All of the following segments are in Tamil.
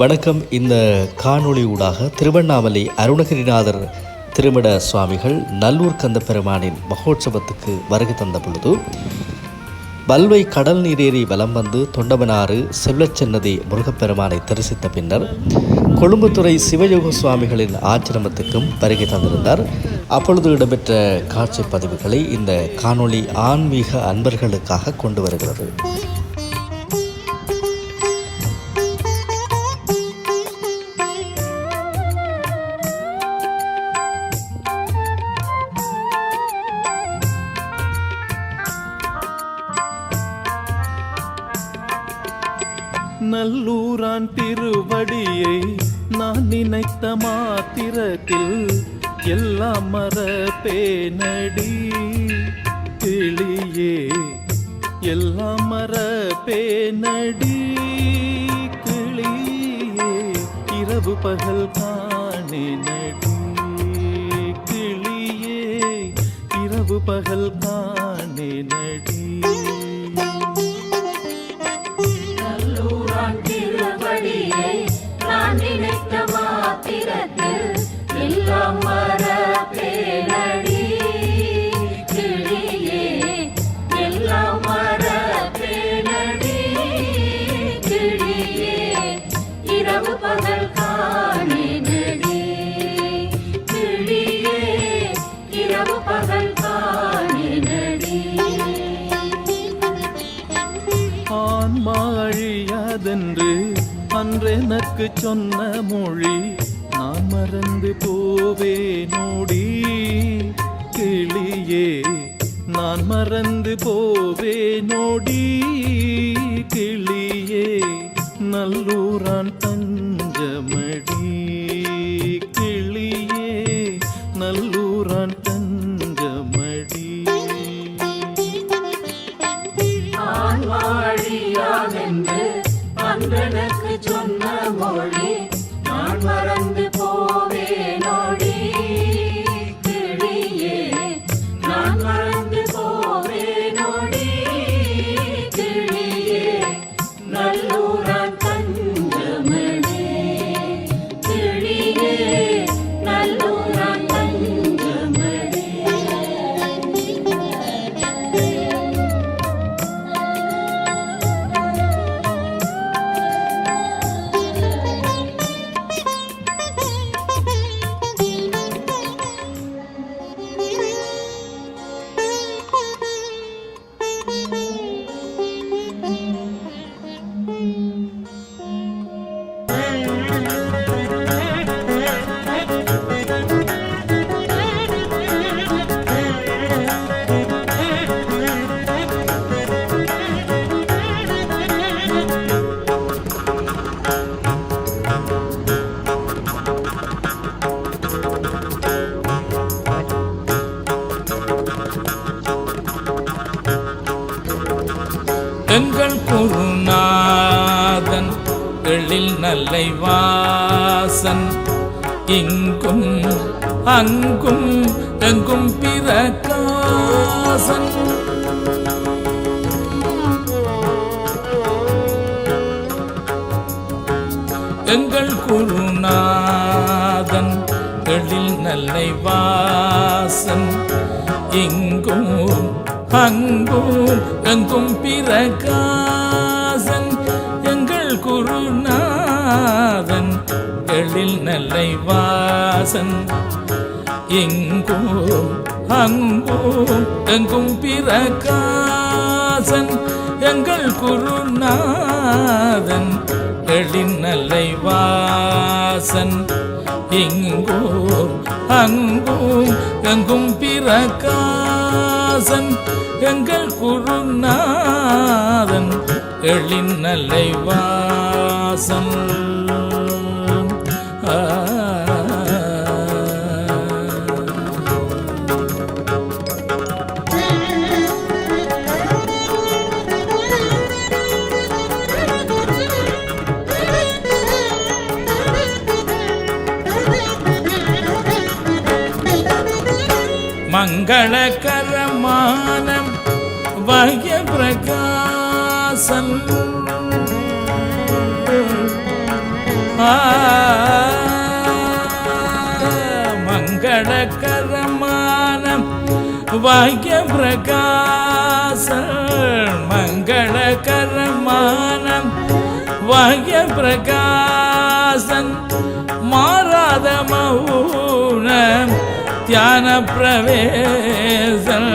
வணக்கம். இந்த காணொளி ஊடாக திருவண்ணாமலை அருணகிரிநாதர் திருமட சுவாமிகள் நல்லூர் கந்த பெருமானின் மகோற்சவத்துக்கு வருகை தந்த பொழுது வல்வை கடல் நீரேறி வலம் வந்து தொண்டமனாறு செல்லச்சன்னதி முருகப்பெருமானை தரிசித்த பின்னர் கொழும்புத்துறை சிவயோக சுவாமிகளின் ஆச்சிரமத்துக்கும் வருகை தந்திருந்தார். அப்பொழுது இடம்பெற்ற காட்சி பதிவுகளை இந்த காணொளி ஆன்மீக அன்பர்களுக்காக கொண்டு வருகிறது. நினைத்த மாத்திரத்தில் எல்லாம் மரப்பேனடி கிளியே எல்லாம் மரப்பேனடி கிளியே இரவு பகல் காணே நடி கிளியே இரவு பகல் காணே நடி நான் பிறத்தில் மாத்திரத்தில் எல்லாம் என்றெனக்கு சொன்ன மொழி நான் மறந்து போவே நோடி. கிளியே நான் மறந்து போவே நோடி. கிளியே நல்லூரான் தஞ்சமடி. கிளியே நல்லூரான் தஞ்சமடி. அன்றன நல்லை வாசன் இங்கும் அங்கும் எங்கும் பிரகாசன் எங்கள் குருநாதன் எழில் நல்லை வாசன் இங்கும் அங்கும் எங்கும் பிரகாசன் எங்கள் குருநாதன் நாதன் எழில் நல்லை வாசன் எங்கும் அங்கும் எங்கும் பிரகாசன் எங்கள் குருநாதன் எழில் நல்லை வாசன் எங்கும் அங்கும் எங்கும் பிரகாசன் எங்கள் குருநாதன் எழின் நல்லை வா ஆ. மங்களகரமான வய பிரகாசன் ஆ, மங்களகரமான வாக்கிய பிரகாச மங்களகரமான வாக்கிய பிரகாசன் மாறாத மௌன தியான பிரவேசன்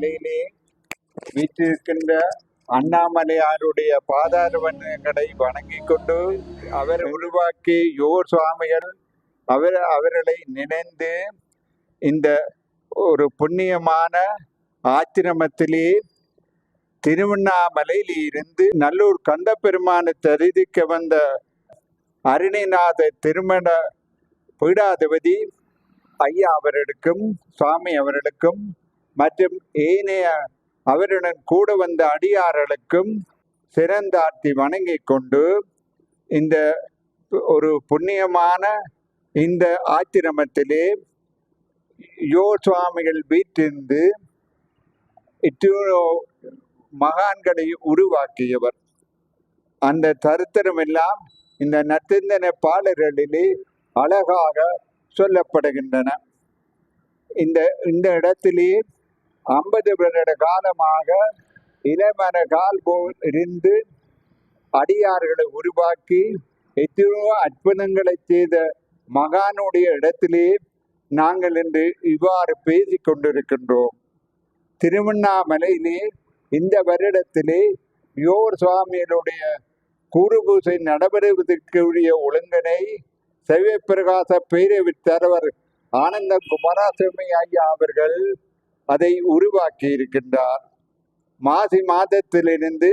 அண்ணாமலையிலே வீற்றிருக்கின்ற அண்ணாமலையாருடைய பாதார வண்ணங்களை வணங்கிக் கொண்டு அவர் உருவாக்கி யோர் சுவாமிகள் அவர் அவர்களை நினைந்து இந்த ஒரு புண்ணியமான ஆச்சிரமத்திலே திருவண்ணாமலையில் இருந்து நல்லூர் கந்தபெருமானை தரிதிக்க வந்த அருணிநாத திருமண பீடாதிபதி ஐயா அவர்களுக்கும் சுவாமி அவர்களுக்கும் மற்றும் ஏனைய அவருடன் கூட வந்த அடியார்களுக்கும் சிறந்தார்த்தி வணங்கி கொண்டு இந்த ஒரு புண்ணியமான இந்த ஆச்சிரமத்திலே யோ சுவாமிகள் வீட்டிருந்து இத்தூரோ மகான்களை உருவாக்கியவர். அந்த சரித்திரம் எல்லாம் இந்த நத்திந்தன பாடல்களிலே அழகாக சொல்லப்படுகின்றன. இந்த இந்த இடத்திலே ஐம்பது வருட காலமாக இளமன கால் போல் இருந்து அடியார்களை உருவாக்கி எத்தனையோ அற்புதங்களை செய்த மகானுடைய இடத்திலே நாங்கள் இன்று இவ்வாறு பேசிக் கொண்டிருக்கின்றோம். திருவண்ணாமலையிலே இந்த வருடத்திலே யோர் சுவாமிகளுடைய குருபூசை நடைபெறுவதற்குரிய ஒழுங்கனை செவ்விப்பிரகாச பேரவைத் தலைவர் ஆனந்த குமாரசுவாமி ஐயா அவர்கள் அதை உருவாக்கி இருக்கின்றார் மாசி மாதத்திலிருந்து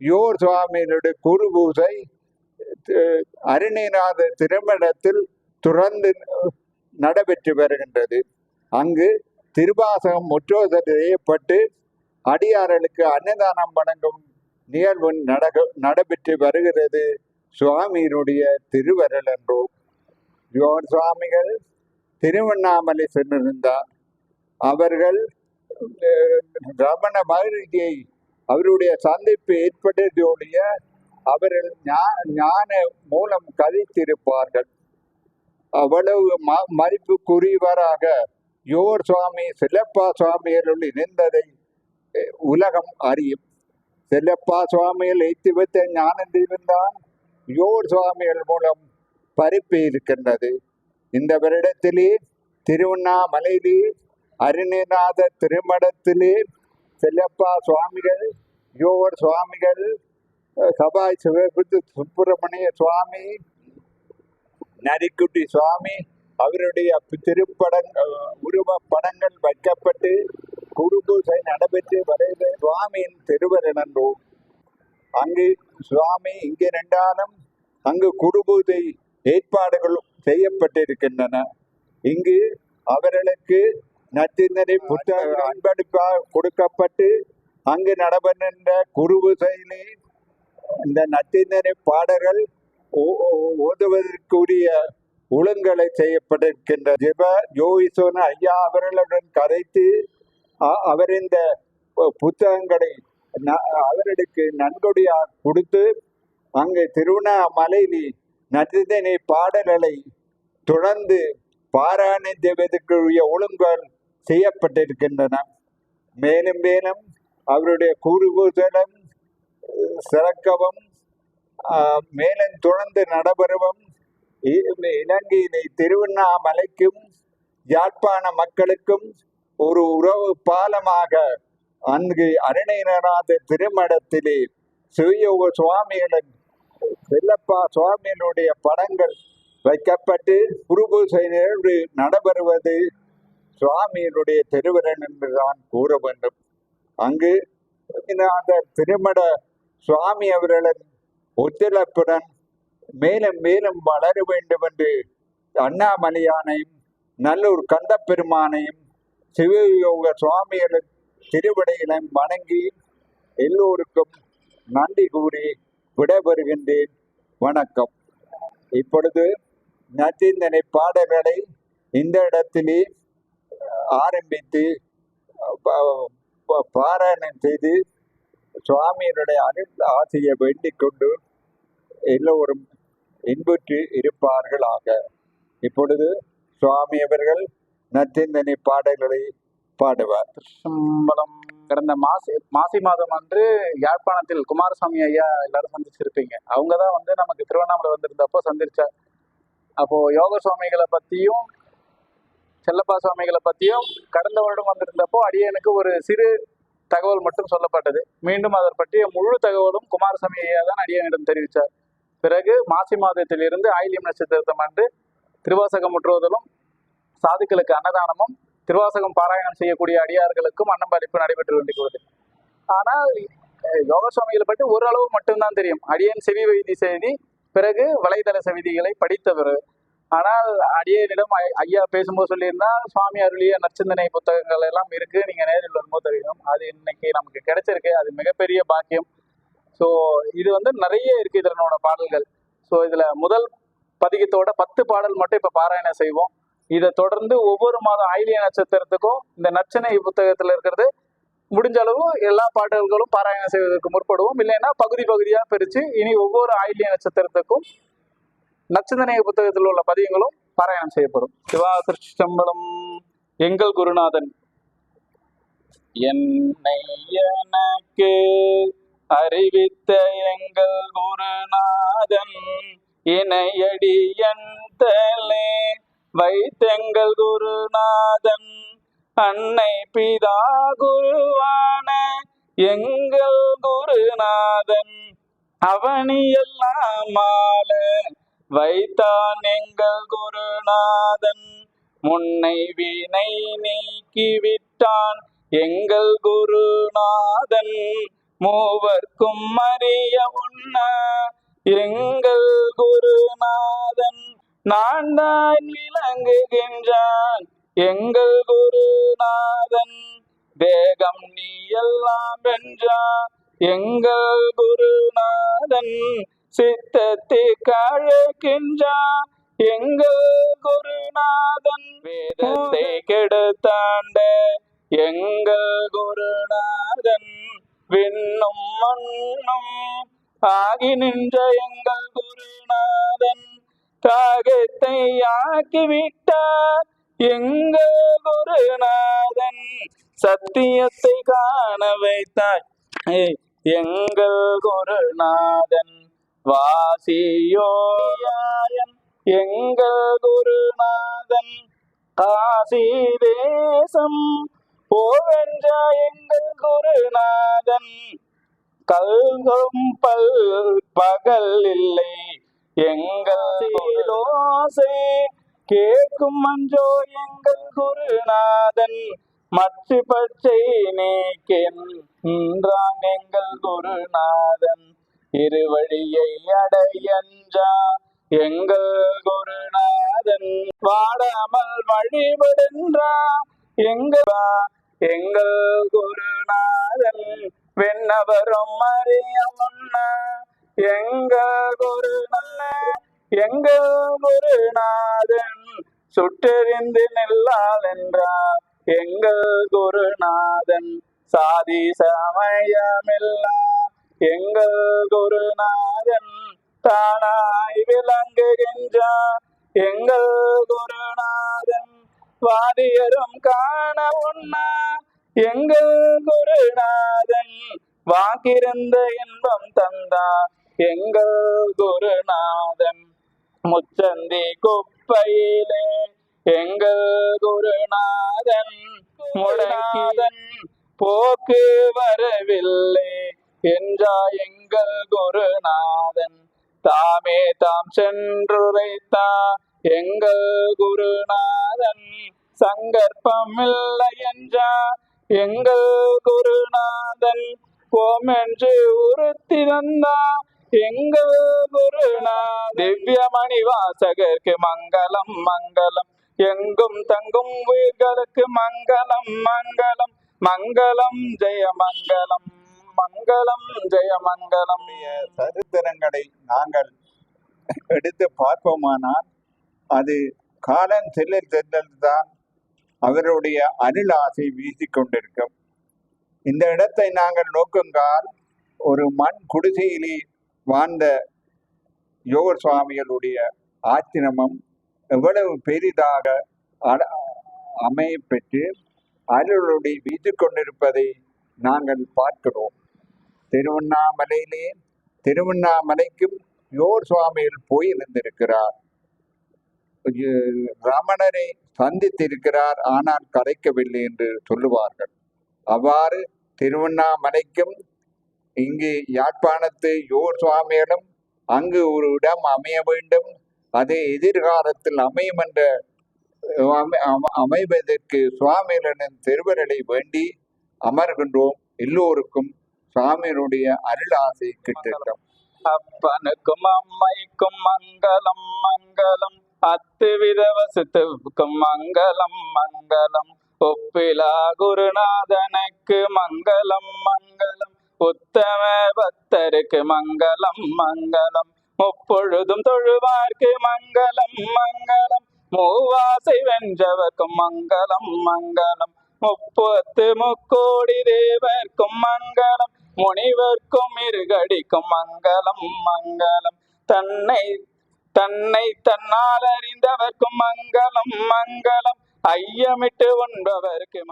யோர் சுவாமியினுடைய குரு பூசை அருணிநாத திருமணத்தில் துறந்து நடைபெற்று வருகின்றது. அங்கு திருவாசகம் முற்றோதல் செய்யப்பட்டு அடியார்களுக்கு அன்னதானம் வழங்கும் நிகழ்வு நடக நடைபெற்று வருகிறது. சுவாமியினுடைய திருவரல் என்றோம் யோர் சுவாமிகள் திருவண்ணாமலை சென்றிருந்தார். அவர்கள் ரமண மகரிஷியை அவருடைய சந்திப்பு ஏற்பட்டதோடைய அவர்கள் ஞா- ஞான மூலம் கதைத்திருப்பார்கள். அவ்வளவு ம- மதிப்புக்குரியவராக யோர் சுவாமி செல்லப்பா சுவாமிகளுள் இணைந்ததை உலகம் அறியும். செல்லப்பா சுவாமியில் எய்த்து வைத்த ஞானந்தீவன் தான் யோர் சுவாமிகள் மூலம் பரப்பி இருக்கின்றது. இந்த வருடத்திலே திருவண்ணாமலையிலே அருணிநாத திருமடத்திலே செல்லப்பா சுவாமிகள் யோவர் சுவாமிகள் சபாய் சிவபுத்து சுப்பிரமணிய சுவாமி நரிக்குட்டி சுவாமி அவருடைய திருப்படங்கள் உருவ படங்கள் வைக்கப்பட்டு குருபூசை நடைபெற்று வரைந்த சுவாமியின் திருவரணன்றோம் அங்கு சுவாமி இங்கே ரெண்டாலும் அங்கு குருபூஜை ஏற்பாடுகள் செய்யப்பட்டிருக்கின்றன. இங்கு அவர்களுக்கு நச்சிந்தனை புத்தக அன்பளிப்பாக கொடுக்கப்பட்டு அங்கு நடைபெறுகின்ற குருபூசையிலே இந்த நச்சிந்தனை பாடல்கள் ஓதுவதற்குரிய ஒழுங்கலை செய்யப்பட்டிருக்கின்ற ஜெப யோகிசோன ஐயா அவர்களுடன் கதைத்து அ- அவர் இந்த புத்தகங்களை அவர்களுக்கு நன்கொடையாக கொடுத்து அங்கு திருவண்ணாமலையில் நச்சிந்தனை பாடல்களை தொடர்ந்து பாராயணம் செய்வதற்குரிய ஒழுங்குகள் செய்யப்பட்டிருக்கின்றன. மேலும் மேலும் அவருடைய கூறுபூசலும் சிறக்கவும் மேலும் தொடர்ந்து நடைபெறவும் இலங்கையினை திருவண்ணாமலைக்கும் யாழ்ப்பாண மக்களுக்கும் ஒரு உறவு பாலமாக அங்கு அருணைநாத திருமடத்திலே சுயோக சுவாமிகளின் செல்லப்பா சுவாமியினுடைய படங்கள் வைக்கப்பட்டு குருபூசை நிகழ்வு நடைபெறுவது சுவாமியினுடைய திருவிரன் என்றுதான் கூற வேண்டும். அங்கு அந்த திருமட சுவாமி அவர்களின் ஒத்துழைப்புடன் மேலும் மேலும் வளர வேண்டும் என்று அண்ணாமலையானையும் நல்லூர் கந்தப்பெருமானையும் சிவயோக சுவாமிகளின் திருவிடையிலும் வணங்கி எல்லோருக்கும் நன்றி கூறி விடைபெறுகின்றேன். வணக்கம். இப்பொழுது நச்சிந்தனை பாடல்களை இந்த இடத்திலே ஆரம்பித்து பாராயணம் செய்து சுவாமியினுடைய அனு ஆசையை வேண்டிக் கொண்டு எல்லோரும் இன்புற்று இருப்பார்களாக. இப்பொழுது சுவாமி அவர்கள் நற்றிந்தனி பாடல்களை பாடுவார். சம்பளம் கடந்த மாசி மாசி மாதம் அன்று யாழ்ப்பாணத்தில் குமாரசாமி ஐயா எல்லாரும் சந்திச்சிருப்பீங்க. அவங்க தான் வந்து நமக்கு திருவண்ணாமலை வந்திருந்தப்போ சந்திச்சார். அப்போ யோக சுவாமிகளை பத்தியும் செல்லப்பா சுவாமிகளை பத்தியும் கடந்த வருடம் வந்திருந்தப்போ அடியனுக்கு ஒரு சிறு தகவல் மட்டும் சொல்லப்பட்டது. மீண்டும் அதை பற்றிய முழு தகவலும் குமாரசாமி ஐயா தான் அடியனிடம் தெரிவித்தார். பிறகு மாசி மாதத்திலிருந்து ஆயிலியம் நட்சத்திரத்தம் அன்று திருவாசகம் முற்றுவதலும் சாதுக்களுக்கு அன்னதானமும் திருவாசகம் பாராயணம் செய்யக்கூடிய அடியார்களுக்கும் அன்னம்பளிப்பு நடைபெற்று கொண்டிருக்கிறது. ஆனால் யோக சுவாமிகளை பற்றி ஓரளவு மட்டும்தான் தெரியும். அடியன் செவி வைதி செய்தி பிறகு வலைதள செவிதிகளை படித்தவர் ஆனால் அடியனிடம் ஐயா பேசும்போது சொல்லியிருந்தா சுவாமி அருளிய நற்சிந்தனை புத்தகங்கள் எல்லாம் இருக்கு நீங்க நேரில் வரும்போது தெரியும் அது இன்னைக்கு நமக்கு கிடைச்சிருக்கு. அது மிகப்பெரிய பாக்கியம். ஸோ இது வந்து நிறைய இருக்கு இதனோட பாடல்கள். ஸோ இதுல முதல் பதிகத்தோட பத்து பாடல் மட்டும் இப்ப பாராயணம் செய்வோம். இதை தொடர்ந்து ஒவ்வொரு மாதம் ஆயிலிய நட்சத்திரத்துக்கும் இந்த நச்சினை புத்தகத்துல இருக்கிறது முடிஞ்ச அளவு எல்லா பாடல்களும் பாராயணம் செய்வதற்கு முற்படுவோம். இல்லைன்னா பகுதி பகுதியா பிரிச்சு இனி ஒவ்வொரு ஆயிலிய நட்சத்திரத்துக்கும் நச்சந்தனைய புத்தகத்தில் உள்ள பதியங்களும் பாராயணம் செய்யப்படும். சிவா திருச்சிதம்பரம் எங்கள் குருநாதன். என்னை எனக்கு அறிவித்த எங்கள் குருநாதன் இணையடி தலே வைத்தெங்கள் குருநாதன். அன்னை பிதா குருவான எங்கள் குருநாதன் அவனியெல்லாம் மாலை வைத்தான் எங்கள் குருநாதன். முன்னை வினை நீக்கிவிட்டான் எங்கள் குருநாதன். மூவர்க்கும் அறிய உண்ண எங்கள் குருநாதன். நான் தான் விளங்குகின்றான் எங்கள் குருநாதன். வேகம் நீ எல்லாம் வென்றா எங்கள் குருநாதன். சித்தத்தை கழக்கின்றா எங்கள் குருநாதன் வேதத்தை கெடுத்தாண்ட எங்கள் குருநாதன் விண்ணும் மண்ணும் ஆகி நின்ற எங்கள் குருநாதன் தாகத்தை ஆக்கிவிட்டார் எங்கள் குருநாதன் சத்தியத்தை காண வைத்தாய் ஏய், எங்கள் குருநாதன் வாசியோயாயன் எங்கள் குருநாதன் காசி தேசம் போவென்ற எங்கள் குருநாதன் கல்கும் பல் பகல் இல்லை. எங்கள் ஓசை கேட்கும் மஞ்சோ எங்கள் குருநாதன் மற்ற பச்சை நீக்கின்றான் எங்கள் குருநாதன். இருவழியை அடையன்றா எங்கள் குருநாதன் வாடாமல் வழிபடுன்றா எங்கள் எங்கள் குருநாதன் வெண்ணவரும் அறியமுன்னா? எங்கள் குருநாத எங்கள் குருநாதன் சுட்டெறிந்து நில்லால் என்றா எங்கள் குருநாதன் சாதி சமயமில்லா? எங்கள் குருநாதன் தானாய் விளங்குகின்றார் எங்கள் குருநாதன் வாதியரும் காண உண்ணா. எங்கள் குருநாதன் வாக்கிருந்த இன்பம் தந்தா. எங்கள் குருநாதன் முச்சந்தி குப்பையிலே. எங்கள் குருநாதன் முடநாதன் போக்கு வரவில்லை. என்றாய் எங்கள் குருநாதன் தாமே தாம் சென்றுரைத்தா. எங்கள் குருநாதன் சங்கற்பம் இல்லை என்றா. எங்கள் குருநாதன் போமென்று உறுத்தி வந்தா எங்கள் குருநா திவ்யமணி வாசகருக்கு மங்களம் மங்களம். எங்கும் தங்கும் உயிர்களுக்கு மங்களம் மங்களம். மங்களம் ஜெய மங்களம். மங்களம் ஜெய மங்களம் சரித்திரங்களை நாங்கள் எடுத்து பார்ப்போமானால் அது காலம் செல்ல செல்லல் தான் அவருடைய அருள் ஆசை வீசி கொண்டிருக்கும். இந்த இடத்தை நாங்கள் நோக்குங்கால் ஒரு மண் குடிசையிலே வாழ்ந்த யோகர் சுவாமிகளுடைய ஆச்சிரமம் எவ்வளவு பெரிதாக அமைய அமையப்பெற்று அருளுடைய வீசி கொண்டிருப்பதை நாங்கள் பார்க்கிறோம். திருவண்ணாமலையிலே திருவண்ணாமலைக்கும் யோர் சுவாமியில் போய் இருந்திருக்கிறார் ரமணரை சந்தித்திருக்கிறார் ஆனால் கரைக்கவில்லை என்று சொல்லுவார்கள். அவ்வாறு திருவண்ணாமலைக்கும் இங்கு யாழ்ப்பாணத்து யோர் சுவாமியிடம் அங்கு ஒரு இடம் அமைய வேண்டும். அது எதிர்காலத்தில் அமையும் என்ற அமை- அம- அமைவதற்கு சுவாமிகளின் திருவருளை வேண்டி அமர்கின்றோம் எல்லோருக்கும். சுவாமியினுடைய அருளாசை கிட்டட்டும் அப்பனுக்கும் அம்மைக்கும் மங்களம் மங்களம். அத்து விதவசத்துக்கும் மங்களம் மங்களம். ஒப்பிலா குருநாதனுக்கு மங்களம் மங்களம். உத்தம பக்தருக்கு மங்களம் மங்களம். முப்பொழுதும் தொழுவார்க்கு மங்களம் மங்களம். மூவாசை வென்றவர்க்கும் மங்களம் மங்களம். முப்பத்து முக்கோடி தேவர்க்கும் மங்களம். முனிவர்க்கும் இருகடிக்கும் மங்களம் மங்களம். தன்னை தன்னை தன்னால் அறிந்தவர்க்கும் மங்களம் மங்களம். ஐயமிட்டு உண்பவர்க்கு